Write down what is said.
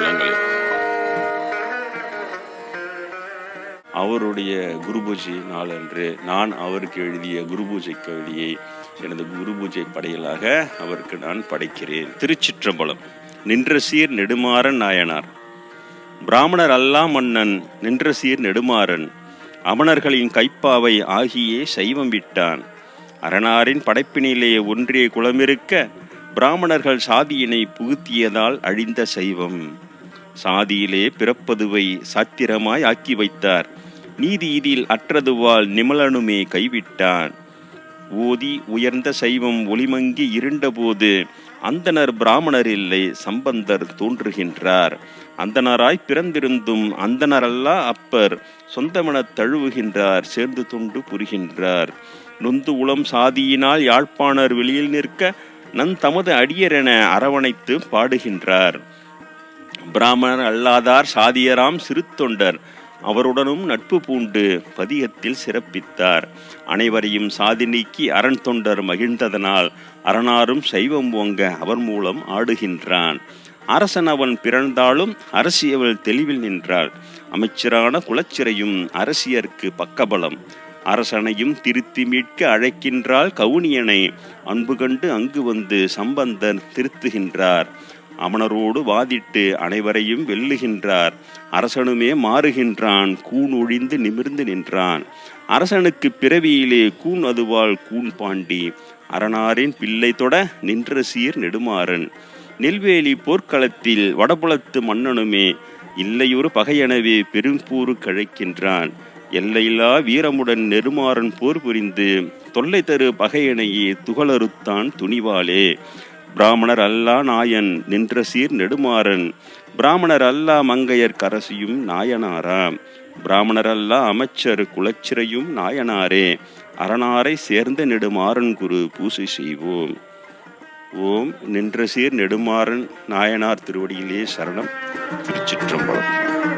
நிலங்களே அவருடைய குரு பூஜை நாளன்று நான் அவருக்கு எழுதிய குருபூஜை கவிதையை எனது குரு படையலாக அவருக்கு நான் படைக்கிறேன். திருச்சிற்றம்பலம். நின்ற சீர் நெடுமாறன் நாயனார். பிராமணர் அல்லா மன்னன் நின்ற சீர் நெடுமாறன். அமணர்களின் கைப்பாவை ஆகியே சைவம் விட்டான். அரணாரின் படைப்பினிலே ஒன்றிய குளமிருக்க பிராமணர்கள் சாதியினை புகுத்தியதால் அழிந்த சைவம். சாதியிலே பிறப்பதுவை சாத்திரமாய் ஆக்கி வைத்தார். நீதி இதில் அற்றதுவால் நிமலனுமே கைவிட்டான். ஓதி உயர்ந்த சைவம் ஒளிமங்கி இருண்டபோது அந்தனர் பிராமணர் இல்லை சம்பந்தர் தோன்றுகின்றார். அந்தனராய் பிறந்திருந்தும் அந்தனரல்லா அப்பர் சொந்தமெனத் தழுவுகின்றார் சேர்ந்து தொண்டு புரிகின்றார். நொந்து உளம் சாதியினால் யாழ்ப்பாணர் வெளியில் நிற்க நன் தமது அடியரென அரவணைத்து பாடுகின்றார். பிராமணர் அல்லாதார் சாதியராம் சிறுத்தொண்டர். அவருடனும் நட்பு பூண்டு பதிகத்தில் சிறப்பித்தார். அனைவரையும் சாதி நீக்கி அரண் தொண்டர் மகிழ்ந்ததனால் அரணாரும் சைவம் ஓங்க அவர் மூலம் ஆடுகின்றான். அரசன் அவன் பிறந்தாலும் அரசியவள் தெளிவில் நின்றாள். அமைச்சரான குலச்சிறையும் அரசியர்க்கு பக்கபலம். அரசனையும் திருத்தி மீட்க அழைக்கின்றாள் கவுனியனை. அன்பு கண்டு அங்கு வந்து சம்பந்தர் திருத்துகின்றார். அமணரோடு வாதிட்டு அனைவரையும் வெல்லுகின்றார். அரசனுமே மாறுகின்றான். கூன் ஒழிந்து நிமிர்ந்து நின்றான். அரசனுக்கு பிறவியிலே கூன் அதுவாள் கூன் பாண்டி. அரணாரின் பிள்ளை தொட நின்ற சீர் நெடுமாறன். நெல்வேலி போர்க்களத்தில் வடபுலத்து மன்னனுமே இல்லையொரு பகையெனவே பெரும்பூறு கழைக்கின்றான். எல்லையில்லா வீரமுடன் நெருமாறன் போர் புரிந்து தொல்லை தரு பகையனையே துகளறுத்தான் துணிவாலே பிராமணர் அல்லா நாயன் நின்ற சீர் நெடுமாறன். பிராமணர் அல்லா மங்கையர் கரசியும் நாயனாராம் பிராமணர் அல்லா அமைச்சர் குலச்சிறையும் நாயனாரே. அரணாரை சேர்ந்த நெடுமாறன் குரு பூசை செய்வோம். ஓம் நின்ற சீர் நெடுமாறன் நாயனார் திருவடியிலே சரணம். திருச்சிற்றம்பலம்.